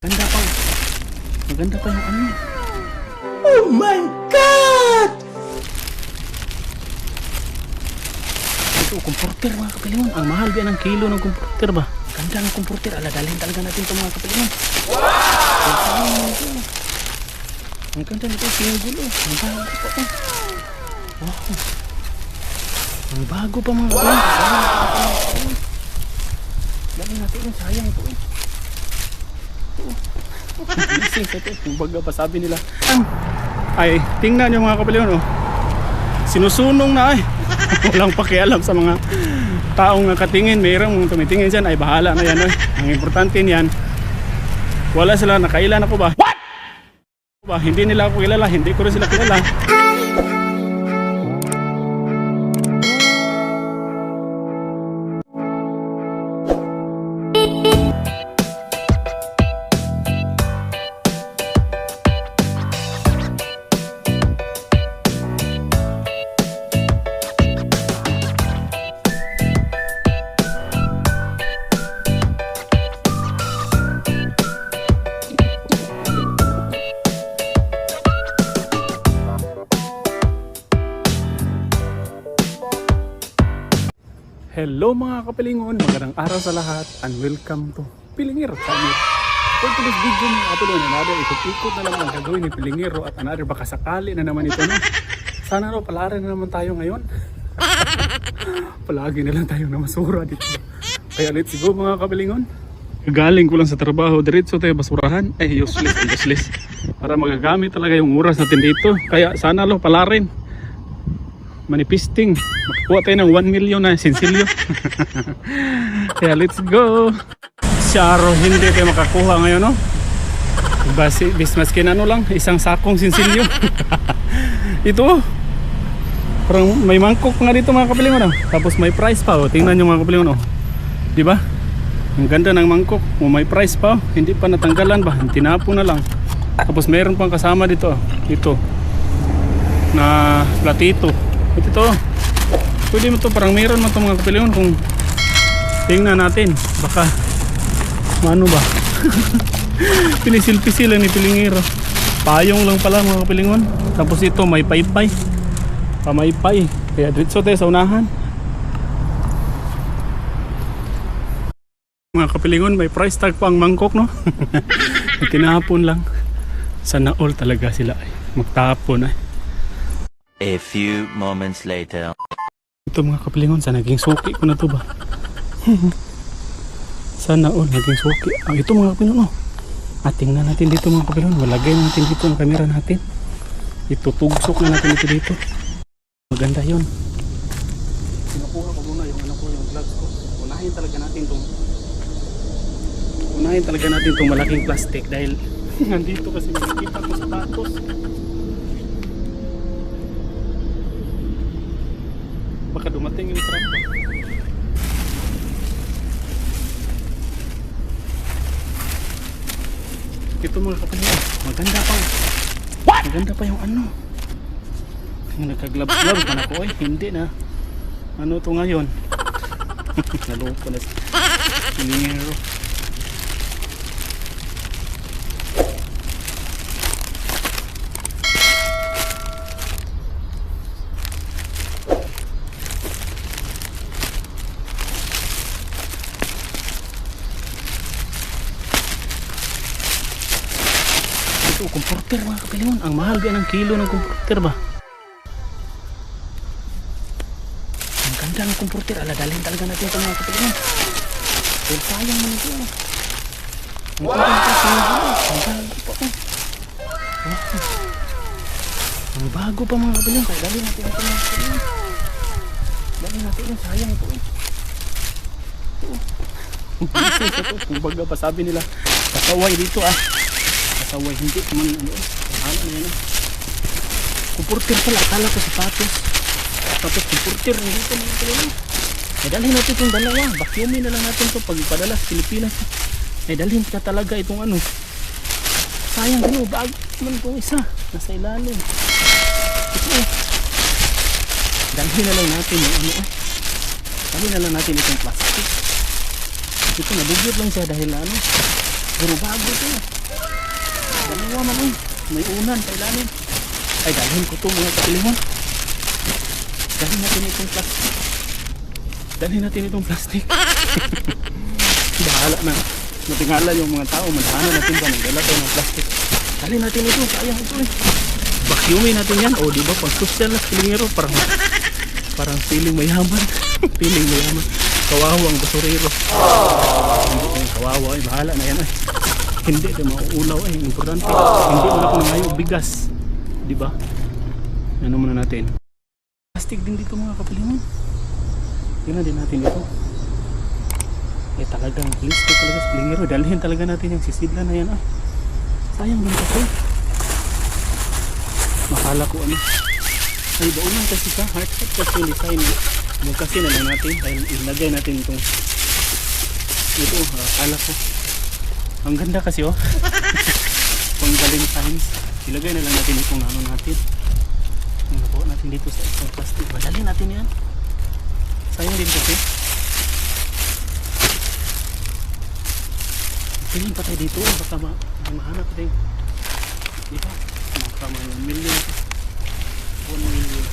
Ganda pa. Maganda pa yung ano. Oh my God! Ito, comforter mga kapilingon. Ang mahal ba ng kilo ng comforter ba? Ganda ng comforter. Ala, dalhin talaga natin ito mga kapilingon. Wow! Ang ganda nito, sinugulo. Ang bago pa ito. Wow. Ang bago pa mga kapilingon. Dali natin sayang ito eh. Gising sa ito. Kumbaga pa sabi nila. Ay, tingnan yung mga kapilingon oh. Sinusunong na ay. Walang pakialam sa mga taong nakatingin. Mayroong tumitingin dyan ay bahala na yan. Oy. Ang importante niyan, wala sila nakailan ako ba? What? Ba, hindi nila ako kilala, hindi ko rin sila kilala. Hello mga kapilingon, magandang araw sa lahat and welcome to Pilingiro channel. For today's video mga kapilon, another ikot-ikot na naman ang gagawin ni Pilingiro at another baka sakali na naman ito na. Sana raw palarin na naman tayo ngayon. Palagi na lang tayo na masura dito. Kaya let's go mga kapilingon. Galing ko lang sa trabaho, diretso tayo basurahan. Eh, useless, useless. Para magagamit talaga yung oras natin dito. Kaya sana lo palarin manifesting. Makakuha tayo ng 1 million na sinsilyo. Kaya let's go. Syaro, hindi tayo makakuha ngayon, no? Basi, bis maskin ano lang, isang sakong sinsilyo. Ito, parang may mangkok nga dito mga kapilingon, no? Tapos may price pa, oh. Tingnan nyo mga kapilingon, oh. Di ba? Ang ganda ng mangkok. Oh, may price pa, oh. Hindi pa natanggalan ba? Tinapo na lang. Tapos meron pang kasama dito, oh. Ito. Na platito. Ito to. Pwede mo to parang meron mo to mga kapilingon kung tingnan natin. Baka ano ba? Pinisil-pisil ni Pilingero. Payong lang pala mga kapilingon. Tapos ito may paypay. Pamaypay. Kaya dito tayo sa unahan. Mga kapilingon, may price tag pa ang mangkok, no? Tinapon lang. Sana all talaga sila ay magtapon ay. A few moments later. Ito mga kapilingon, sa naging suki ko na to ba? Sana all naging suki. Ah, ito mga kapilingon, oh. At tingnan natin dito mga kapilingon. Walagay natin dito ang camera natin. Itutugsok na natin ito dito. Maganda yun. Kinukuha ko muna yung ano ko, yung vlogs ko. Unahin talaga natin itong unahin talaga natin itong malaking plastic dahil nandito kasi makikita ko sapatos. Baka dumating yung truck ba? Ito mga kapatid, maganda pa. Maganda pa yung ano. Yung nagka-gloves-gloves man ako eh, hindi na. Ano to ngayon? Naloko na si Pilingero. Ito, comforter mga kapilingon. Ang mahal ba ng kilo ng comforter ba? Ang ganda ng comforter. Ala, dalhin talaga natin ito mga kapilingon. Well, sayang mo. Ang sinugulo. Ang bago pa. Wow. Ang bago pa mga kapilingon. Kaya dalhin natin ito mga kapilingon. Dalhin natin yun. Sayang ito eh. Ito. Kumbaga pa sabi nila, kasaway dito ah kasaway hindi man ano ano na yan eh kupurtir pala akala ko sapatos. Tapos kupurtir hindi ko mga pala ay dalhin natin itong dalawa. Vacuumin na lang natin ito pag ipadala sa Pilipinas. Ay dalhin ka talaga itong ano. Sayang ano bag man itong isa. Nasa ilalim. Ito eh. Dalhin na lang natin yung ano eh. Dalhin na lang natin itong plastic. Ito nabugyot lang siya dahil ano puro bago ito eh Kawawa man oy. May unan sa ilalim. Ay, dalhin ko to mga kapilimon. Dalhin natin itong plastic. Dalhin natin itong plastic. Bahala na. Matingala yung mga tao. Madhanan natin ba ng dala ng plastic. Dalhin natin ito. Sayang ito eh. Vacuumin natin yan. O, di ba? Pang social na pilingero. Parang, parang feeling mayaman. feeling mayaman. Kawawa ang basurero. Kawawa eh. Bahala na yan eh. Hindi ito mauulaw eh. Importante. Hindi na kung ngayon bigas. Di ba? Ano muna natin? Plastic din dito mga kapilingon. Tingnan din natin ito. Eh talagang ko talaga sa pilingero. Dalhin talaga natin yung sisidla na yan ah. Sayang din kasi. Makala ko ano. Ay baunan kasi sa heart heart kasi yung design. Mo kasi na lang natin dahil ilagay natin itong ito ah, akala ko. Ang ganda kasi oh. Pang Valentine's. Ilagay na lang natin itong ano natin. Ang nakuha natin dito sa isang plastic. Madali natin yan. Sayang din kasi. Tingin pa tayo dito. Baka ma mahanap tayo. Di ba? Baka mga million. One million.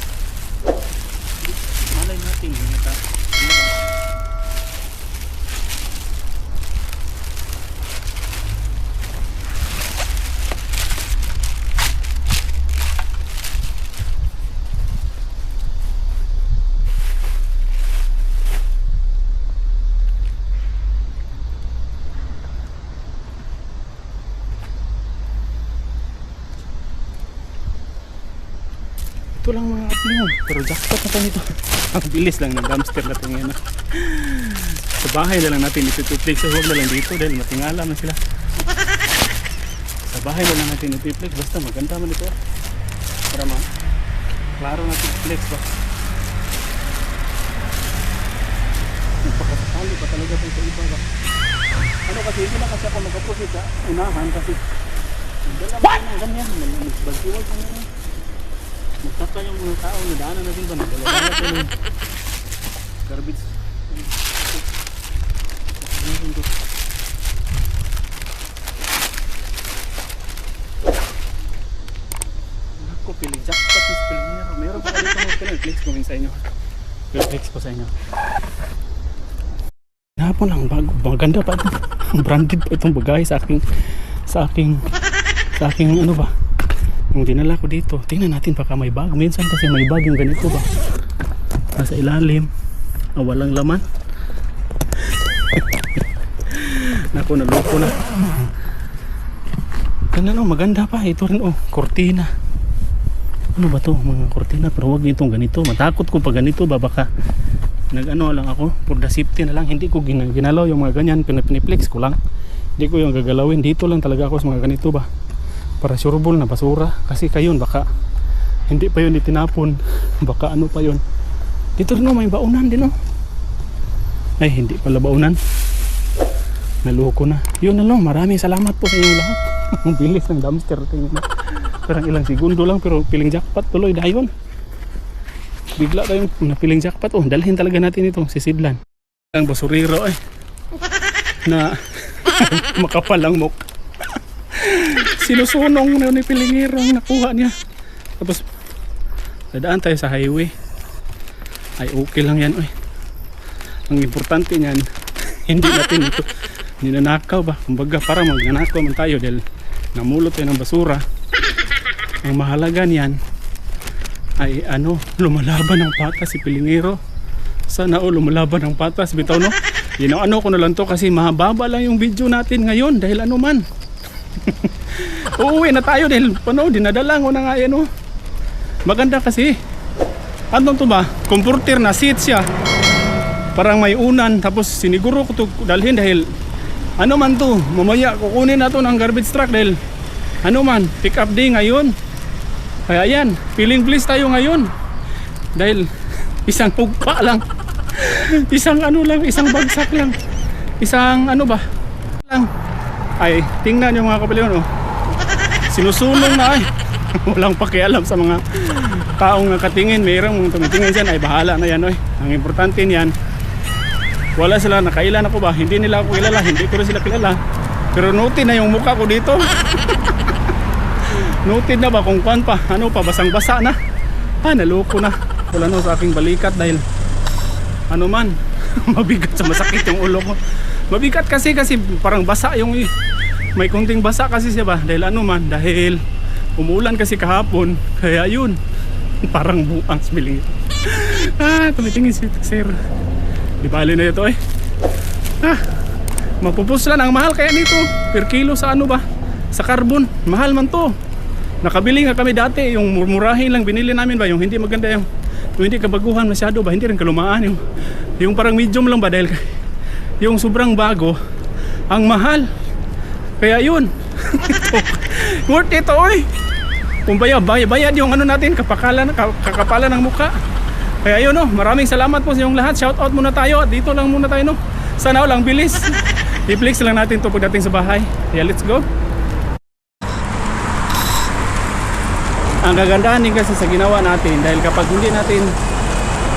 Malay natin. Mga ta. Ano ba? Ito lang mga upload mo. Pero jackpot na to nito. Ang bilis lang ng dumpster na ito ngayon. ah. Sa bahay na lang natin iti-flex. So huwag na lang dito dahil matingala man sila. Sa bahay na lang natin iti-flex. Basta maganda man ito. Para ma klaro natin flex ba. Nagpakasakali pa talaga sa iba ba. Ano kasi hindi na kasi ako magkapusit sa unahan kasi ang dala mo ng ganyan. Magbagsiwag ka na Magtaka yung mga tao na daanan natin ba? Nagdala-dala ko ng garbage. Ako, piling jackpot spelling niya. Meron pa dito mga piling. Flex ko sa inyo. Flex ko sa inyo. Hapon ang. Maganda pa ito. Branded pa itong bagay sa aking sa aking sa aking ano ba yung dinala ko dito. Tingnan natin baka may bag. Minsan kasi may bag yung ganito ba? Nasa ilalim. Ah, walang laman. Naku naloko na. Ganun oh maganda pa. Ito rin oh kortina ano ba to mga kortina pero wag nitong ganito. Matakot ko pag ganito ba baka nag-ano lang ako. For the safety na lang. Hindi ko gina- ginalaw yung mga ganyan. Piniplex ko lang. Hindi ko yung gagalawin. Dito lang talaga ako sa mga ganito ba para sureball na basura. Kasi kayon baka hindi pa yun itinapon. Baka ano pa yun. Dito rin oh, may baunan din oh ay hindi pala baunan. Naloko na. Yun na lang maraming salamat po sa inyong lahat. Ang bilis ng dumpster tingnan mo parang ilang segundo lang pero piling jackpot tuloy dayon bigla tayong napiling jackpot. Oh dalhin talaga natin ito sisidlan ang basurero eh. Na makapal ang muk sinusunong na ni Pilingirong nakuha niya. Tapos dadaan tayo sa highway. Ay okay lang yan oy. Ang importante niyan hindi natin ito ninanakaw ba? Kumbaga para magnanakaw man tayo dahil namulot tayo ng basura. Ang mahalaga niyan ay ano lumalaban ng patas si Pilingiro. Sana o lumalaban ng patas bitaw no? Yun ang ano ko na lang to kasi mahaba lang yung video natin ngayon dahil ano man Uuwi na tayo dahil ano, dinadala ko na nga yan oh. Maganda kasi. Ano to ba? Comforter na seat siya. Parang may unan tapos siniguro ko to dalhin dahil ano man to, mamaya kukunin na to ng garbage truck dahil ano man, pick up day ngayon. Kaya yan, feeling please tayo ngayon. Dahil isang hugpa lang. isang ano lang, isang bagsak lang. Isang ano ba? Lang. Ay, tingnan yung mga kapaliwan oh. Sinusulong na ay. Walang pakialam sa mga taong nakatingin. Mayroong mga tumitingin dyan ay bahala na yan oy. Ang importante niyan, wala sila nakailan ako ba? Hindi nila ako kilala, hindi ko rin sila kilala. Pero note na yung mukha ko dito. Noted na ba kung kwan pa? Ano pa? Basang-basa na. Ah, naloko na. Wala na sa aking balikat dahil ano man, mabigat sa masakit yung ulo ko. Mabigat kasi kasi parang basa yung may kunting basa kasi siya ba? Dahil ano man dahil umulan kasi kahapon kaya yun. Parang buang smiling ah tumitingin si sir. Di bali na ito eh. Ah mapupuslan ang mahal kaya nito. Per kilo sa ano ba? Sa carbon. Mahal man to. Nakabili nga kami dati. Yung murmurahin lang binili namin ba? Yung hindi maganda yung yung hindi kabaguhan masyado ba? Hindi rin kalumaan yung yung parang medium lang ba? Dahil yung sobrang bago ang mahal kaya yun. Worth ito oy. Kung bayad, bayad, bayad yung ano natin kapakalan, ka- kakapalan ng muka kaya yun no maraming salamat po sa inyong lahat. Shout out muna tayo dito lang muna tayo no. Sana lang bilis. I-flex lang natin to pagdating sa bahay. Kaya let's go. Ang kagandahan din kasi sa ginawa natin dahil kapag hindi natin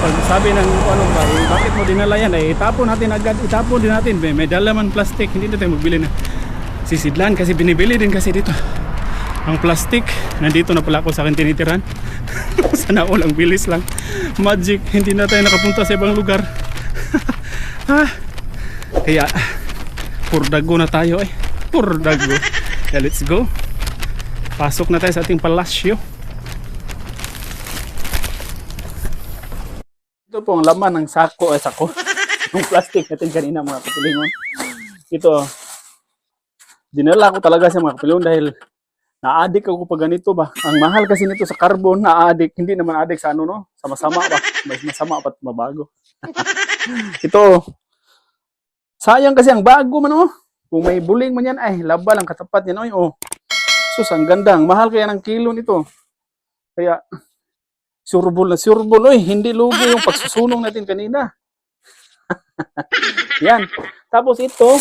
pag sabi ng ano ba eh, bakit mo dinala yan? Eh itapon natin agad itapon din natin. May, may dala man plastic hindi na tayo magbili na sisidlan kasi binibili din kasi dito. Ang plastic nandito na pala ako sa akin tinitiran. Sana all ang bilis lang. Magic hindi na tayo nakapunta sa ibang lugar. Ah, kaya purdago na tayo eh. Purdago kaya let's go. Pasok na tayo sa ating palasyo. Ito po ang laman ng sako eh sako. Yung plastic natin kanina mga kapilingon. Ito dinala ko talaga sa mga kapilingon dahil na-addict ako pag ganito ba. Ang mahal kasi nito sa carbon na-addict. Hindi naman addict sa ano no? Sa masama ba? Mas masama pat mabago. Ito. Sayang kasi ang bago man oh. Kung may buling man yan ay laba lang katapat yan oy oh. Sus ang ganda. Ang mahal kaya ng kilo nito. Kaya surbol na surbol oy. Hindi lugi yung pagsusunong natin kanina. Yan. Tapos ito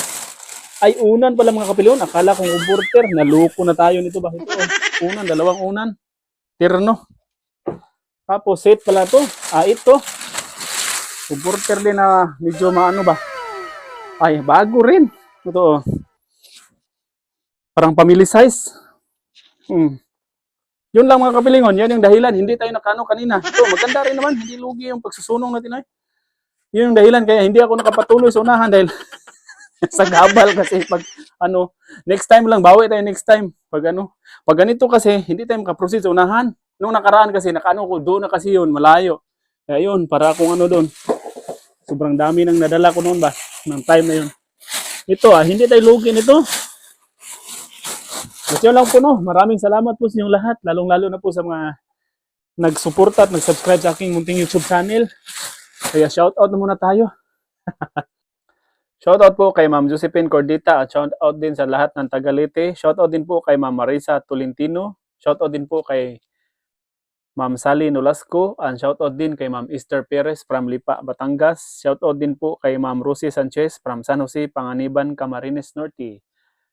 ay unan pala mga kapilyon akala kong uburter naluko na tayo nito bakit ito unan dalawang unan terno tapos set pala to ah ito uburter din na medyo maano ba ay bago rin ito oh. parang family size hmm. Yun lang mga kapilingon, yan yung dahilan. Hindi tayo nakano kanina. Ito, maganda rin naman. Hindi lugi yung pagsusunong natin ay. Yun yung dahilan kaya hindi ako nakapatuloy sa unahan dahil sa gabal kasi pag ano, next time lang, bawi tayo next time. Pag ano, pag ganito kasi, hindi tayo makaproceed sa unahan. Nung nakaraan kasi, nakaano ko, doon na kasi yun, malayo. Kaya yun, para kung ano doon. Sobrang dami nang nadala ko noon ba, ng time na yun. Ito ah, hindi tayo lugi nito. At yun lang po no, maraming salamat po sa inyong lahat, lalong-lalo na po sa mga nagsuporta at nag-subscribe sa aking munting YouTube channel. Kaya shout out na muna tayo. shout out po kay Ma'am Josephine Cordita at shout out din sa lahat ng Tagalite. Shout out din po kay Ma'am Marisa Tolentino. Shout out din po kay Ma'am Sally Nolasco and shout out din kay Ma'am Esther Perez from Lipa, Batangas. Shout out din po kay Ma'am Rosie Sanchez from San Jose, Panganiban, Camarines Norte.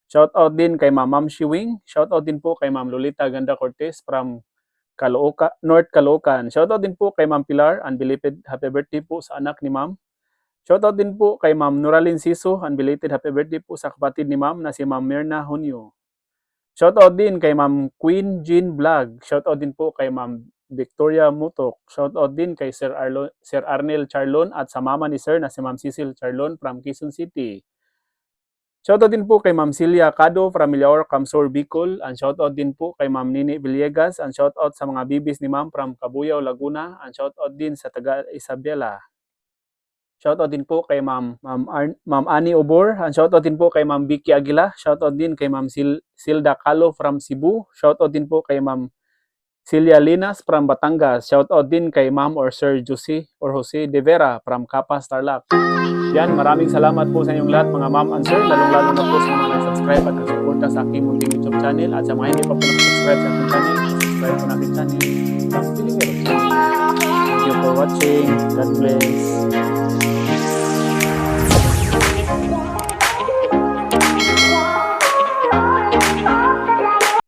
Shout out din kay Ma'am Ma'am Shiwing. Shout out din po kay Ma'am Lolita Ganda Cortez from Calooca, North Caloocan. Shout out din po kay Ma'am Pilar and belated happy birthday po sa anak ni Ma'am. Shout out din po kay Ma'am Nuralyn Siso and belated happy birthday po sa kapatid ni Ma'am na si Ma'am Mirna Hunyo. Shout out din kay Ma'am Queen Jean Vlog. Shout out din po kay Ma'am Victoria Mutok. Shout out din kay Sir, Arlo, Sir Arnel Charlon at sa mama ni Sir na si Ma'am Cecil Charlon from Quezon City. Shoutout din po kay Ma'am Celia Cado from Milaor, Camsor, Bicol. And shoutout din po kay Ma'am Nini Villegas. And shoutout sa mga bibis ni Ma'am from Cabuyao, Laguna. And shoutout din sa taga Isabela. Shoutout din po kay Ma'am Ma'am, Ar- Ma'am Ani Obor. And shoutout din po kay Ma'am Vicky Aguila. Shoutout din kay Ma'am Sil- Silda Calo from Cebu. Shoutout din po kay Ma'am Celia Linas from Batangas. Shoutout din kay Ma'am or Sir Jose or Jose De Vera from Capas, Tarlac. Yan, maraming salamat po sa inyong lahat mga ma'am and sir, lalong-lalo na po sa mga nag-subscribe at nag-suporta sa aking munting YouTube channel at sa mga hindi pa po nag-subscribe sa aking channel, subscribe po natin channel. Thank you for watching. God bless.